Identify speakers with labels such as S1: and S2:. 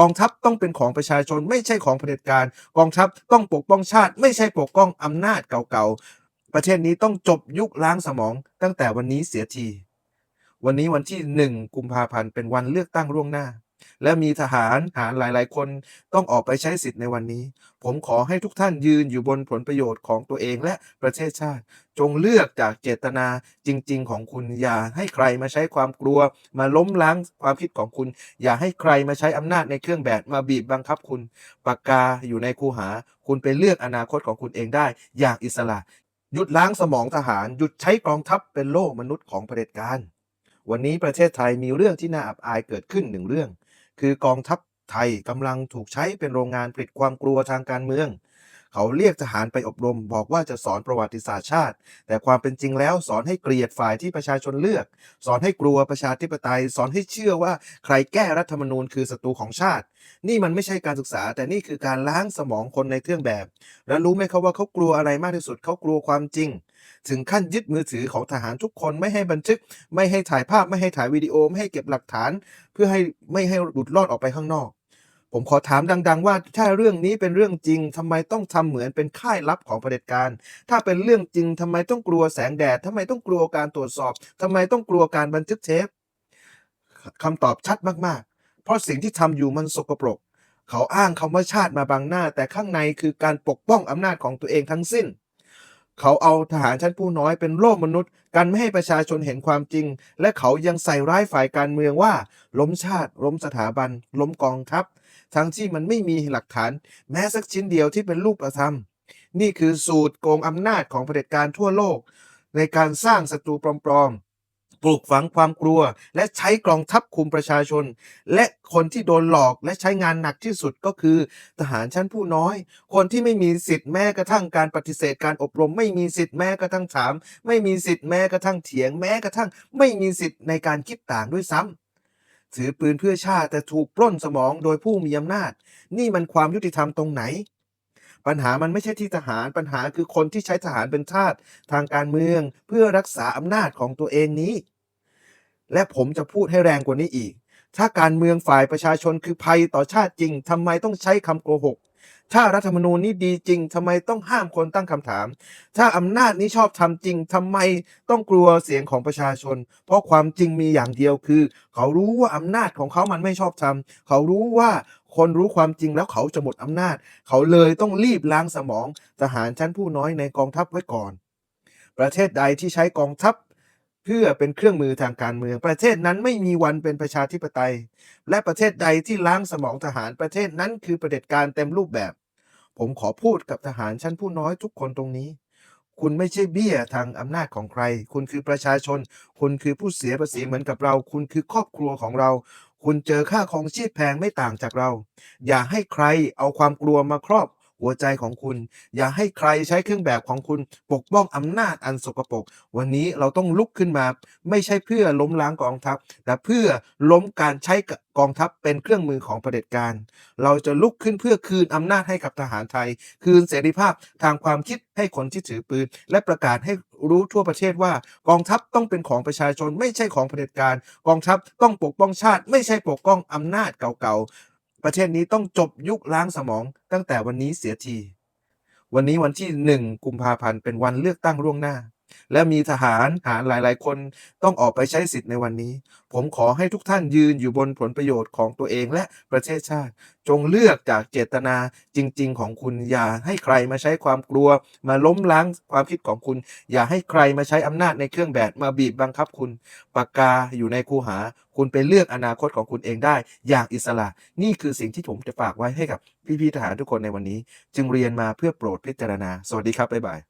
S1: กองทัพต้องเป็นของประชาชน ไม่ใช่ของเผด็จการ กองทัพต้องปกป้องชาติ ไม่ใช่ปกป้องอำนาจเก่าๆ ประเทศนี้ต้องจบยุคล้างสมอง ตั้งแต่วันนี้เสียที วันนี้วันที่หนึ่งกุมภาพันธ์เป็นวันเลือกตั้งล่วงหน้า และมีทหารทหารหลาย ๆ คนต้องออกไปใช้สิทธิ์ในวันนี้ ผมขอให้ทุกท่านยืนอยู่บนผลประโยชน์ของตัวเองและประเทศชาติ จงเลือกจากเจตนาจริง ๆ ของคุณอย่าให้ใครมาใช้ความกลัว มาล้มล้างความคิดของคุณ อย่าให้ใครมาใช้อำนาจในเครื่องแบบมาบีบบังคับคุณปากกาอยู่ในคูหา คุณไปเลือกอนาคตของคุณเองได้ อย่างอิสระ หยุดล้างสมองทหาร หยุดใช้กองทัพเป็นโล่มนุษย์ของเผด็จการวันนี้ประเทศไทยมีเรื่องที่น่าอับอายเกิดขึ้นหนึ่งเรื่อง คือกองทัพไทยกำลังถูกใช้เป็นโรงงานผลิตความกลัวทางการเมือง เขาเรียกทหารไปอบรม บอกว่าจะสอนประวัติศาสตร์ชาติ แต่ความเป็นจริงแล้วสอนให้เกลียดฝ่ายที่ประชาชนเลือก สอนให้กลัวประชาธิปไตย สอนให้เชื่อว่าใครแก้รัฐธรรมนูญคือศัตรูของชาติ นี่มันไม่ใช่การศึกษา แต่นี่คือการล้างสมองคนในเครื่องแบบ แล้วรู้ไหมครับว่าเขากลัวอะไรมากที่สุดเขากลัวความจริง ถึงขั้นยึดมือถือของทหารทุกคนไม่ให้บันทึก ไม่ให้ถ่ายภาพไม่ให้ถ่ายวิดีโอไม่ให้เก็บหลักฐาน เพื่อให้ไม่ให้หลุดรอดออกไปข้างนอก ผมขอถามดัง ๆ ว่าถ้าเรื่องนี้เป็นเรื่องจริงทำไมต้องทำเหมือนเป็นค่ายลับของเผด็จการ ถ้าเป็นเรื่องจริงทำไมต้องกลัวแสงแดดทำไมต้องกลัวการตรวจสอบทำไมต้องกลัวการบันทึกเทปคำตอบชัดมากๆ เพราะสิ่งที่ทำอยู่มันสกปรก เขาอ้างคำว่าชาติมาบังหน้า แต่ข้างในคือการปกป้องอำนาจของตัวเองทั้งสิ้น เขาเอาทหารชั้นผู้น้อยเป็นโล่มนุษย์ กันไม่ให้ประชาชนเห็นความจริง และเขายังใส่ร้ายฝ่ายการเมืองว่า ล้มชาติ ล้มสถาบัน ล้มกองทัพ ทั้งที่มันไม่มีหลักฐานแม้สักชิ้นเดียวที่เป็นรูปธรรม นี่คือสูตรโกงอำนาจของเผด็จการทั่วโลก ในการสร้างศัตรูปลอมๆปลูกฝังความกลัว และใช้กองทัพคุมประชาชน และคนที่โดนหลอกและใช้งานหนักที่สุดก็คือ ทหารชั้นผู้น้อย คนที่ไม่มีสิทธิ์แม้กระทั่งการปฏิเสธการอบรม ไม่มีสิทธิ์แม้กระทั่งถาม ไม่มีสิทธิ์แม้กระทั่งเถียงแม้กระทั่ง ไม่มีสิทธิ์ในการคิดต่างด้วยซ้ำ ถือปืนเพื่อชาติแต่ถูกปล้นสมองโดยผู้มีอำนาจ นี่มันความยุติธรรมตรงไหน ปัญหามันไม่ใช่ที่ทหารปัญหาคือคนที่ใช้ทหารเป็นทาสทางการเมืองเพื่อรักษาอำนาจของตัวเองนี้ และผมจะพูดให้แรงกว่านี้อีก ถ้าการเมืองฝ่ายประชาชนคือภัยต่อชาติจริงทำไมต้องใช้คำโกหก ถ้ารัฐธรรมนูญนี้ดีจริงทำไมต้องห้ามคนตั้งคำถาม ถ้าอำนาจนี้ชอบทำจริงทำไมต้องกลัวเสียงของประชาชน เพราะความจริงมีอย่างเดียวคือ เขารู้ว่าอำนาจของเขามันไม่ชอบทำเขารู้ว่าคนรู้ความจริงแล้วเขาจะหมดอำนาจ เขาเลยต้องรีบล้างสมองทหารชั้นผู้น้อยในกองทัพไว้ก่อน ประเทศใดที่ใช้กองทัพเพื่อเป็นเครื่องมือทางการเมือง ประเทศนั้นไม่มีวันเป็นประชาธิปไตย และประเทศใดที่ล้างสมองทหารประเทศนั้นคือประเผด็จการเต็มรูปแบบ ผมขอพูดกับทหารชั้นผู้น้อยทุกคนตรงนี้ คุณไม่ใช่เบี้ยทางอำนาจของใคร คุณคือประชาชน คุณคือผู้เสียภาษีเหมือนกับเรา คุณคือครอบครัวของเรา คุณเจอค่าของชีพแพงไม่ต่างจากเรา อย่าให้ใครเอาความกลัวมาครอบ หัวใจของคุณ อย่าให้ใครใช้เครื่องแบบของคุณ ปกป้องอำนาจอันสกปรกวันนี้เราต้องลุกขึ้นมา ไม่ใช่เพื่อล้มล้างกองทัพ แต่เพื่อล้มการใช้กองทัพเป็นเครื่องมือของเผด็จการ เราจะลุกขึ้นเพื่อคืนอำนาจให้กับทหารไทย คืนเสรีภาพทางความคิดให้คนที่ถือปืน และประกาศให้รู้ทั่วประเทศว่ากองทัพต้องเป็นของประชาชน ไม่ใช่ของเผด็จการ กองทัพต้องปกป้องชาติ ไม่ใช่ปกป้องอำนาจเก่าๆ ประเทศนี้ต้องจบยุคล้างสมองตั้งแต่วันนี้เสียที วันนี้วันที่หนึ่งกุมภาพันธ์เป็นวันเลือกตั้งล่วงหน้า และมีทหารทหารหลาย ๆ คนต้องออกไปใช้สิทธิ์ในวันนี้ ผมขอให้ทุกท่านยืนอยู่บนผลประโยชน์ของตัวเองและประเทศชาติ จงเลือกจากเจตนาจริง ๆ ของคุณอย่าให้ใครมาใช้ความกลัว มาล้มล้างความคิดของคุณ อย่าให้ใครมาใช้อำนาจในเครื่องแบบมาบีบบังคับคุณปากกาอยู่ในคูหา คุณไปเลือกอนาคตของคุณเองได้ อย่างอิสระ นี่คือสิ่งที่ผมจะฝากไว้ให้กับพี่ๆทหารทุกคนในวันนี้ จึงเรียนมาเพื่อโปรดพิจารณา สวัสดีครับบ๊ายบาย